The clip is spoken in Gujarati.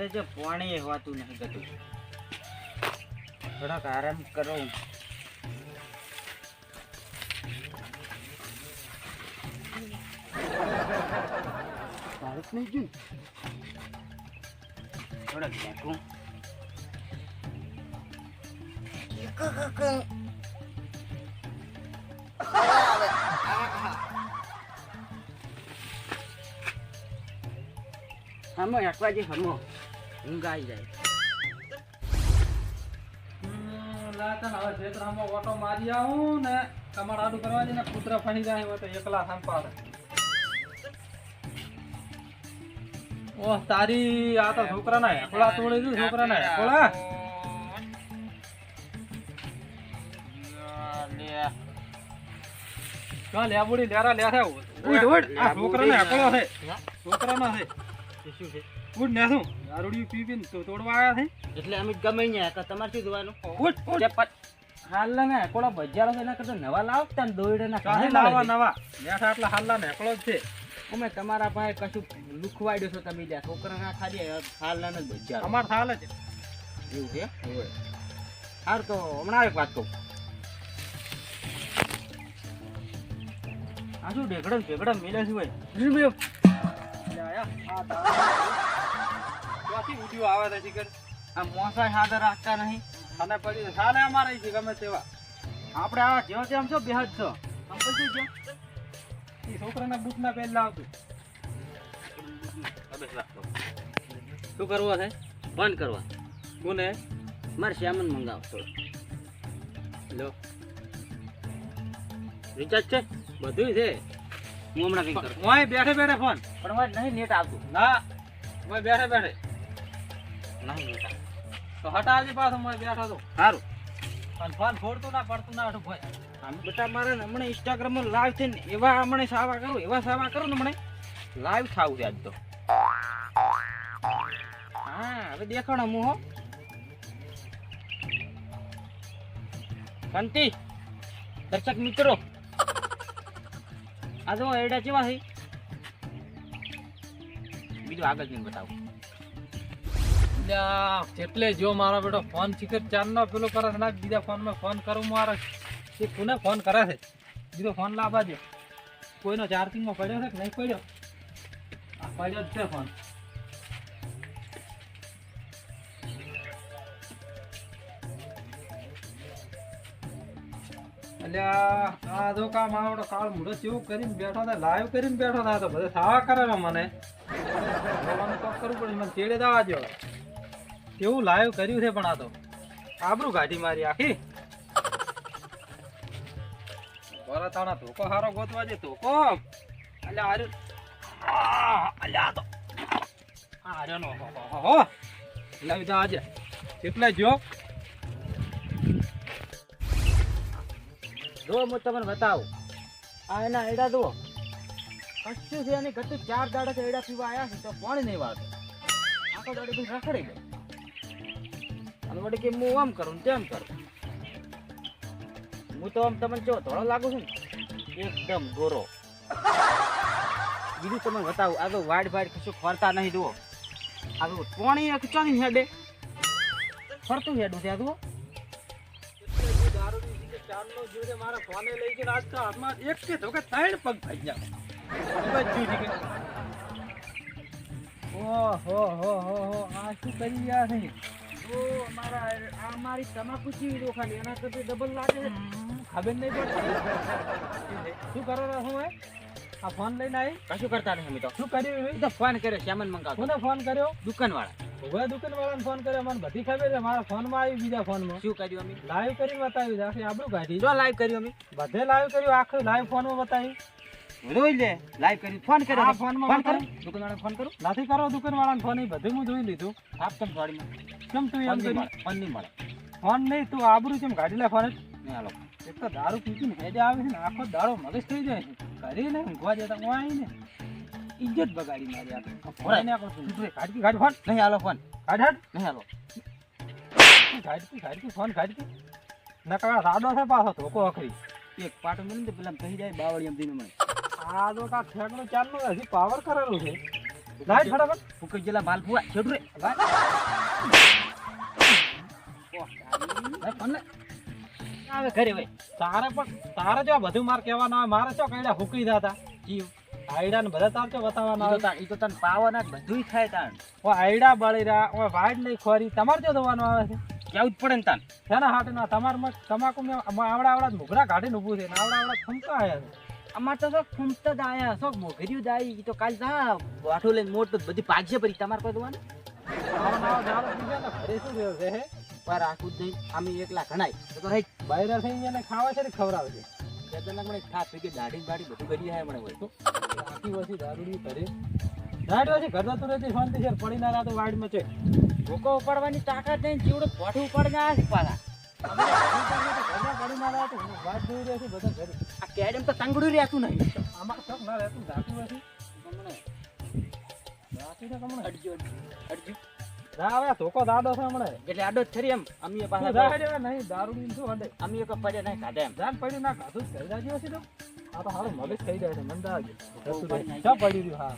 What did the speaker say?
ઘરે જો પાણી હોતું નહીં બધું થોડાક આરામ કરો. ભારત નહીં ગયું થોડાક નાખું હમો એકવાજી હમો. ઊંઘ આવી જાય લાતન હવે ખેતરામાં ઓટો મારી આવું ને તમારા આડું કરવા જઈને કૂતરા ફણી જાય હોય તો એકલા સંપાડે. ઓહ તારી આ તો છોકરા ના એકલા તોડી દીધું છોકરા ના એકલા લે લેબુડી લેરા લેરા ઉઠ ઉઠ. આ છોકરા ને એકલો છે. છોકરા ના છે. શું છે? ઉડ ને શું? દારૂડિયું પી પીને તો તોડવા આવ્યા છે. એટલે અમે ગમે તો તમારે શું જોવાનું? તે ને બજારો એના કરતા નવા લાવતા ને દોયડે ના કાહે લાવા નવા બેઠા આટલા હાલના ને જ છે. અમે તમારા પાસે કશું લુખવાડ્યો છો તમે ત્યાં છોકરાના ખાલી હાલના ને બજારો. અમાર થાલ જ. એવું છે? હાર તો હમણાં એક વાત કહું. આ શું ઢેકડમ ઢેકડમ મિલે છે ભાઈ? આવે. છે આ મોસા હાથે રાખતા નહીં. અને પછી સાલે અમારે છે ગમે તેવા. આપણે આ જેવો તેમ છો, બેહજ છો. છોકરાના બૂટના પહેલા આવતું શું કરવો છે? બંધ કરવા. કોને? મારે શ્યામન મંગાવો થોડો લો. રિચાર્જ છે? બધું છે. હું હમણાં કંઈક કરું. ઓય બેઠે બેઠે ફોન. પણ મારે નહીં નેટ આવતું ના ઓય બેઠે બેઠે. નહીં નેટ તો હટાવજે પાછો ઓય બેઠો તો સારું અને ફોન ફોડતું ના પડતું ના અડું ભાઈ આમ બેટા મારે હમણાં ઇન્સ્ટાગ્રામમાં લાઈવ થઈને એવા હમણાં સાવા કરું એવા સાવા કરું ને હમણાં. લાઈવ થાવું છે આજ તો. હા હવે દેખાડો હું હો. શાંતિ. દર્શક મિત્રો. આ જો એડા કેવા છે? બીજું આગળ જઈને બતાવું. જેટલે જો મારો બેટો ફોન શિખર ચારનો, પેલો કરે છે ના, બીજા ફોનમાં ફોન કરું મારે એ કોને ફોન કરે છે? બીજો ફોન લાવવા દે કોઈનો ચાર્જિંગમાં પડ્યો છે કે નહીં પડ્યો? પડ્યો જ છે ફોન અલ્યા આ જો કા મારો કાળ મૂળો જેવું કરીને બેઠો થાય લાઈવ કરીને બેઠો થાય તો બધા સાવા કરે મને. બોલવાનું તો કરવું પડે મને ચેડે દાવા જો કેવું લાઈવ કર્યું છે પણ આ તો. આબરું ગાડી મારી આખી. બોરા તાણા ધોકો હારો ગોતવા જે અલ્યા આર્યો અલ્યા તો. આર્યો નો હો, હો, હો, દા આજે. કેટલા જો. જો હું તમને બતાવું. આ એના એડા જુઓ. કશું છે એની ઘટું ચાર દાડા છે એડા પીવા આવ્યા છે, તો પાણી નહીં વાત આખો દાડો બી રખડી ગયો અને વળી કે હું આમ કરું તેમ કરું. હું તો આમ તમને જો, ધોળો લાગુ છું એકદમ ગોરો. બીજું તમને બતાવું, આ તો વાડ વાડ કશું ફરતા નહીં, જુઓ. આ તો પાણી એક હેડે. ફરતું હેડું ત્યાં, જુઓ. ચારનો જોડે મારા ફોને લઈ ગયો આજ તો હાથમાં એક કે ધોકે ત્રણ પગ થઈ ગયા ઓહો હો હો હો આ શું કરી રહ્યા છે? ઓ અમારા આ મારી તમાકુ ચીવી દો એના કરતા ડબલ લાગે છે. ખબર નહીં પડતી. શું કરો રહો હું આ ફોન લઈને આવી? કશું કરતા અમે તો. શું કર્યું તો ફોન કર્યો શ્યામન મંગાવતો. કોને ફોન કર્યો? દુકાન વાળા ઊભા દુકાન વાળાને ફોન કર્યો મને બધી ખબર છે મારા ફોનમાં આવી બીજા ફોનમાં શું કર્યું અમે? લાઈવ કરી બતાવ્યું આખી આપણું કાઢી. જો લાઈવ કર્યું અમે? બધે લાઈવ કર્યું આખું લાઈવ ફોનમાં બતાવ્યું. રોઈ લે લાઈવ કર્યું. ફોન કર્યો. ફોન કરો. બતાવ્યું? દુકાન વાળાને ફોન કરું? નથી કરો દુકાન વાળાને ફોન બધું હું જોઈ લીધું. આપ તમ કેમ તું ફોન એમ નહીં કર્યું મળે ફોન નહીં મળે. ફોન નહીં તું આબરૂ કેમ કાઢી લે ફોન જ? હાલો. એક તો દારૂ પીપીને હેડે આવે છે ને આખો દાડો મગજ થઈ જાય છે. ઘરે ને ઊંઘવા જતા હું આવીને. ઇજ્જત બગાડી મારી આપણે. જોઈએ? કાઢ ફોન. નહીં હાલો ફોન. કાઢ હાટ નહીં હાલો. કાઢ કે ફોન કાઢ કે નકરા રાડો છે પાછો ધોકો અખરી એક પાટો મળે ને પેલા કહી જાય બાવળી એમ દીને મળે આ તો કા ઠેકડો ચાલનો હજી પાવર કરેલું છે. લાઈટ ફટાફટ. ફૂકી ગયેલા માલ પૂરા છેડું રે. આવે ઘરે ભાઈ. તારે પણ તારે જો બધું માર કહેવાનું આવે મારે શું કઈડા ફૂકી દાતા જીવ. આયડા ને બધા તાર જો બતાવવાના આવે. તા ઈ તો તને પાવાના જ બધુંય થાય તાન. ઓ આયડા બળીરા ઓ વાડ નહીં ખોરી તમારે જો દવાનું આવે છે? કેવું જ પડે ને તાન. શેના હાટે ના તમારમાં તમાકુ મેં આવડા આવડા મુગરા કાઢીને ઊભું છે ને આવડા આવડા ખમતા આયા છે. અમાર તો શોખ ખૂમતા જ આયા શોખ મોઘર્યું આઈ. ઈ તો કાલ જા વાઠો લઈને મોટું બધી પાકશે પરી તમારે કોઈ દવાનું ને ઘરે શું થયું છે પર આખું આમે એકલા ઘણાય. તો રહી. બહાર થઈ ગયા ખાવા છે ને ખવડાવે છે મને ખાસ મને ગઈ દાઢી બાડી બધું કરી જાય મને હોય આખી વસી દારૂડી કરે દાઢી વસી ઘર તો રહેતી શાંતિ છે પડી ના રાતો વાડમાં છે. ભૂકો ઉપાડવાની તાકાત નહીં જીવડો પોઠું ઉપાડીને આ પડી ના રાતો વાડ છે, બધા કેડમ તો તંગડું રહેતું નહીં. આમાં શોખ ના રહેતું ધાતું વસી ધાતું ને કમણે અડજો અડજો. હવે ધોકો દાડો છે હમણે. એટલે આડો ખરી એમ. અમીએ પાસે નહીં દારૂડી શું હડે અમીએ કોઈ પડ્યા નહીં ખાધા એમ. જાન પડ્યું ના ખાધું જ કહી દાજી હશે તો. આ તો હારું મગજ થઈ જાય છે મંદા પડી રહ્યું હા.